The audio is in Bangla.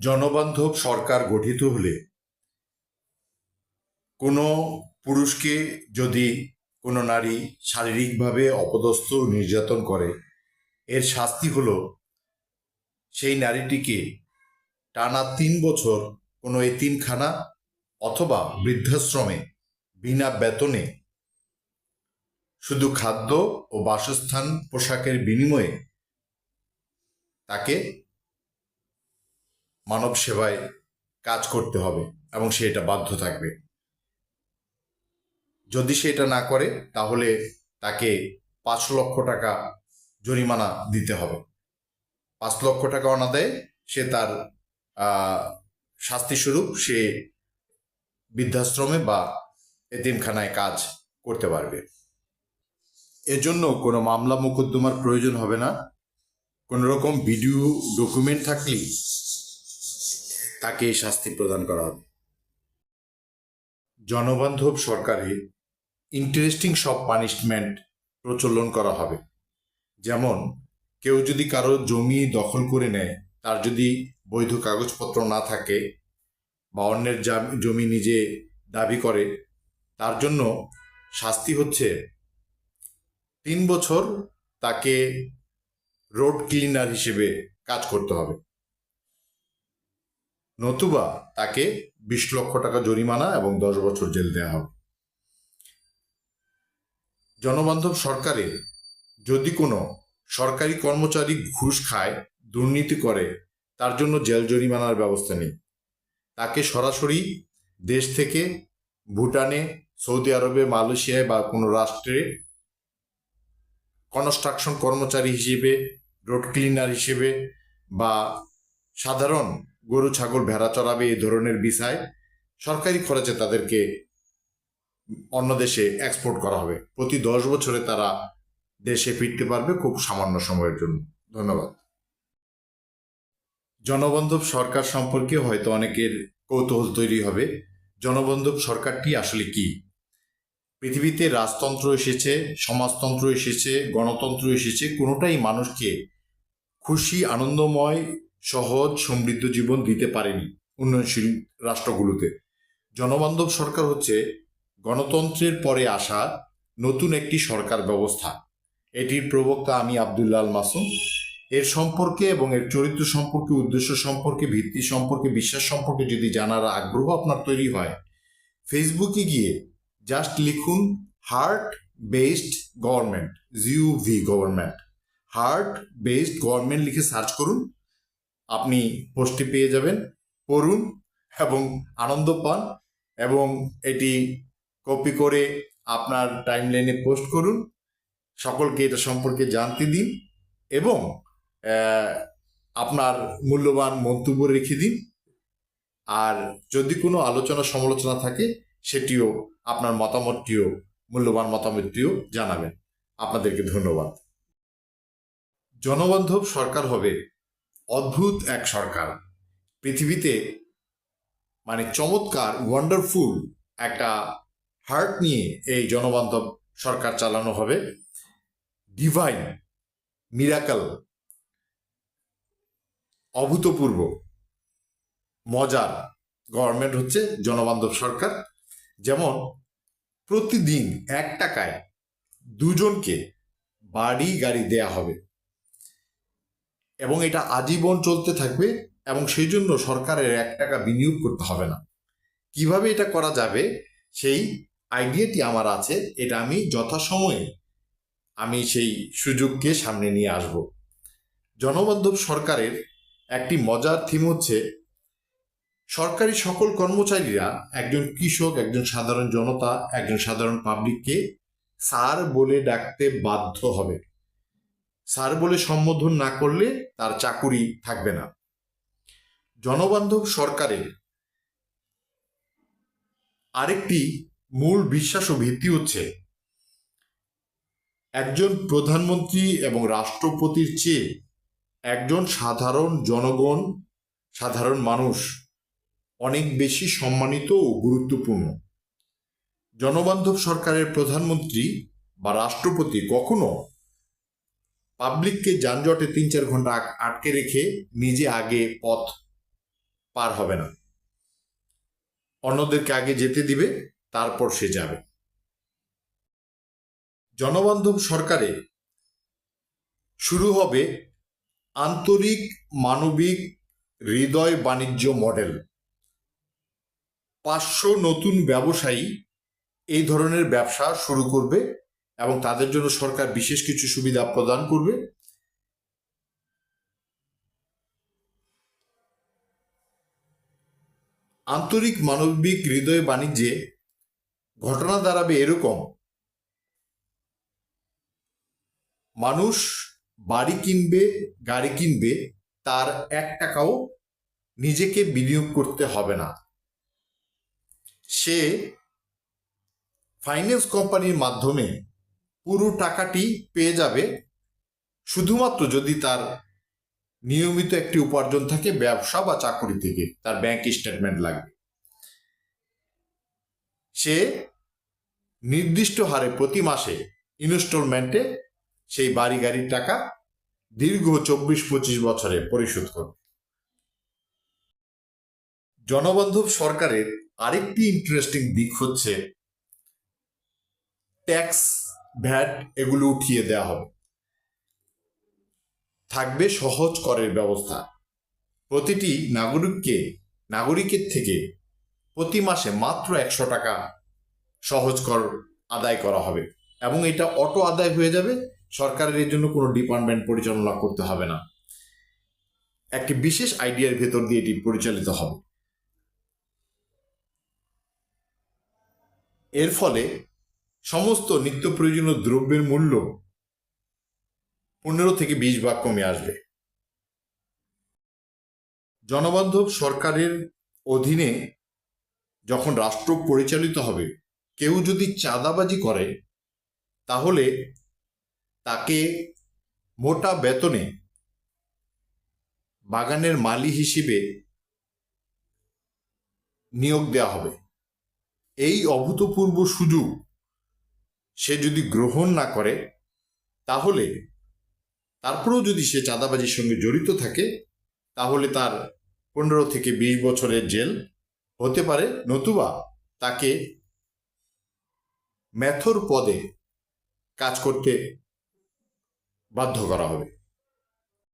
জনবান্ধব সরকার গঠিত হলে কোনো পুরুষকে যদি কোনো নারী শারীরিকভাবে অপদস্থ নির্যাতন করে, এর শাস্তি হলো সেই নারীটিকে টানা তিন বছর কোনো এতিমখানা অথবা বৃদ্ধাশ্রমে বিনা বেতনে শুধু খাদ্য ও বাসস্থান পোশাকের বিনিময়ে তাকে মানব সেবায় কাজ করতে হবে এবং সে এটা বাধ্য থাকবে। যদি সে এটা না করে, তাহলে তাকে পাঁচ লক্ষ টাকা জরিমানা দিতে হবে। পাঁচ লক্ষ টাকা অনাদায়ে সে তার শাস্তিস্বরূপ সে বৃদ্ধাশ্রমে বা এতিমখানায় কাজ করতে পারবে। এজন্য কোনো মামলা মোকদ্দমার প্রয়োজন হবে না। কোনো রকম ভিডিও ডকুমেন্ট থাকলেই তাকে শাস্তি প্রদান করা হবে। জনবান্ধব সরকারে ইন্টারেস্টিং সব পানিশমেন্ট প্রচলন করা হবে। যেমন, কেউ যদি কারও জমি দখল করে নেয়, তার যদি বৈধ কাগজপত্র না থাকে বা অন্যের জাম- নিজে দাবি করে, তার জন্য শাস্তি হচ্ছে তিন বছর তাকে রোড ক্লিনার হিসেবে কাজ করতে হবে। নতুবা তাকে বিশ লক্ষ টাকা জরিমানা এবং দশ বছর জেল দেওয়া হবে। জনবান্ধব সরকারে যদি কোনো সরকারি কর্মচারী ঘুষ খায়, দুর্নীতি করে, তার জন্য জেল জরিমানার ব্যবস্থা নেই। তাকে সরাসরি দেশ থেকে ভুটানে, সৌদি আরবে, মালয়েশিয়ায় বা কোনো রাষ্ট্রে কনস্ট্রাকশন কর্মচারী হিসেবে, রোড ক্লিনার হিসেবে বা সাধারণ গরু, ছাগল, ভেড়া চড়াবে এই ধরনের বিষয় সরকারি খরচে তাদেরকে অন্য দেশে এক্সপোর্ট করা হবে। প্রতি দশ বছরে তারা দেশে ফিরতে পারবে খুব সামান্য সময়ের জন্য। ধন্যবাদ। জনবান্ধব সরকার সম্পর্কে হয়তো অনেকের কৌতূহল তৈরি হবে। জনবান্ধব সরকারটি আসলে কি? পৃথিবীতে রাজতন্ত্র এসেছে, সমাজতন্ত্র এসেছে, গণতন্ত্র এসেছে, কোনোটাই মানুষকে খুশি, আনন্দময় সহজ সমৃদ্ধ জীবন দিতে পারেনি উন্নয়নশীল রাষ্ট্রগুলোতে। জনবান্ধব সরকার হচ্ছে গণতন্ত্রের পরে আসা নতুন একটি সরকার ব্যবস্থা। এটির প্রবক্তা আমি আবদুল্লাহ আল মাসুম। এর সম্পর্কে এবং এর চরিত্র সম্পর্কে, উদ্দেশ্য সম্পর্কে, ভিত্তি সম্পর্কে, বিশ্বাস সম্পর্কে যদি জানার আগ্রহ আপনার তৈরি হয়, ফেসবুকে গিয়ে জাস্ট লিখুন হার্ট বেসড গভর্নমেন্ট জিউ ভি গভর্নমেন্ট। হার্ট বেসড গভর্নমেন্ট লিখে সার্চ করুন আপনি পোস্টটি পেয়ে যাবেন পড়ুন এবং আনন্দ পান এবং এটি কপি করে আপনার টাইমলাইনে পোস্ট করুন। সকলকে এটা সম্পর্কে জানতে দিন এবং আপনার মূল্যবান মন্তব্য রেখে দিন। আর যদি কোনো আলোচনা সমালোচনা থাকে, সেটিও আপনার মতামতটিও, মূল্যবান মতামতটিও জানাবেন। আপনাদেরকে ধন্যবাদ। জনবান্ধব সরকার হবে অদ্ভুত এক সরকার। পৃথিবীতে মানে চমৎকার ওয়ান্ডারফুল একটা হার্ট নিয়ে এই জনবান্ধব সরকার চালানো হবে। ডিভাইন মিরাকল অভূতপূর্ব, মজার গভর্নমেন্ট হচ্ছে জনবান্ধব সরকার। যেমন প্রতিদিন এক টাকায় দুজনকে বাড়ি গাড়ি দেয়া হবে। এবং এটা আজীবন চলতে থাকবে এবং সেই জন্য সরকারের এক টাকা বিনিয়োগ করতে হবে না। কীভাবে এটা করা যাবে? সেই আইডিয়াটি আমার আছে। এটা আমি যথাসময়ে আমি সেই সুযোগকে সামনে নিয়ে আসব। জনবান্ধব সরকারের একটি মজার থিম হচ্ছে, সরকারি সকল কর্মচারীরা একজন কৃষক, একজন সাধারণ জনতা, একজন সাধারণ পাবলিককে স্যার বলে ডাকতে বাধ্য হবে। স্যার বলে সম্বোধন না করলে তার চাকুরি থাকবে না। জনবান্ধব সরকারের আরেকটি মূল বিশ্বাস ও ভিত্তি হচ্ছে, একজন প্রধানমন্ত্রী এবং রাষ্ট্রপতির চেয়ে একজন সাধারণ জনগণ, সাধারণ মানুষ অনেক বেশি সম্মানিত ও গুরুত্বপূর্ণ। জনবান্ধব সরকারের প্রধানমন্ত্রী বা রাষ্ট্রপতি কখনো পাবলিককে যানজটে তিন চার ঘণ্টা আটকে রেখে নিজে আগে পথ পার হবে না। অন্যদেরকে আগে যেতে দিবে, তারপর সে যাবে। জনবান্ধব সরকারে শুরু হবে আন্তরিক মানবিক হৃদয় বাণিজ্য মডেল। পাঁচশো নতুন ব্যবসায়ী এই ধরনের ব্যবসা শুরু করবে। এবং তাদের জন্য সরকার বিশেষ কিছু সুবিধা প্রদান করবে। আন্তরিক মানবিক হৃদয় বাণিজ্যে ঘটনা দাঁড়াবে এরকম। মানুষ বাড়ি কিনবে, গাড়ি কিনবে, তার এক টাকাও নিজেকে বিনিয়োগ করতে হবে না। সে ফাইন্যান্স কোম্পানির মাধ্যমে পুরো টাকাটি পেয়ে যাবে। শুধুমাত্র যদি তার নিয়মিত একটি উপার্জন থাকে ব্যবসা বা চাকরি থেকে, তার ব্যাংক স্টেটমেন্ট লাগবে। সে নির্দিষ্ট হারে প্রতি মাসে ইনস্টলমেন্টে সেই বাড়ি গাড়ির টাকা দীর্ঘ চব্বিশ পঁচিশ বছরে পরিশোধ করবে। জনবান্ধব সরকারের আরেকটি ইন্টারেস্টিং দিক হচ্ছে ট্যাক্স ভ্যাট এগুলো উঠিয়ে দেওয়া হবে। থাকবে সহজ করের ব্যবস্থা। প্রতিটি নাগরিককে, নাগরিকের থেকে প্রতি মাসে মাত্র একশো টাকা সহজ কর আদায় করা হবে এবং এটা অটো আদায় হয়ে যাবে। সরকারের এর জন্য কোনো ডিপার্টমেন্ট পরিচালনা করতে হবে না। একটি বিশেষ আইডিয়ার ভেতর দিয়ে এটি পরিচালিত হবে। এর ফলে সমস্ত নিত্য প্রয়োজনীয় দ্রব্যের মূল্য পনেরো থেকে বিশ ভাগ কমে আসবে। জনবান্ধব সরকারের অধীনে যখন রাষ্ট্র পরিচালিত হবে, কেউ যদি চাঁদাবাজি করে, তাহলে তাকে মোটা বেতনে বাগানের মালি হিসেবে নিয়োগ দেওয়া হবে। এই অভূতপূর্ব সুযোগ সে যদি গ্রহণ না করে, তাহলে তারপরেও যদি সে চাঁদাবাজির সঙ্গে জড়িত থাকে, তাহলে তার পনেরো থেকে বিশ বছরের জেল হতে পারে। নতুবা তাকে ম্যাথর পদে কাজ করতে বাধ্য করা হবে।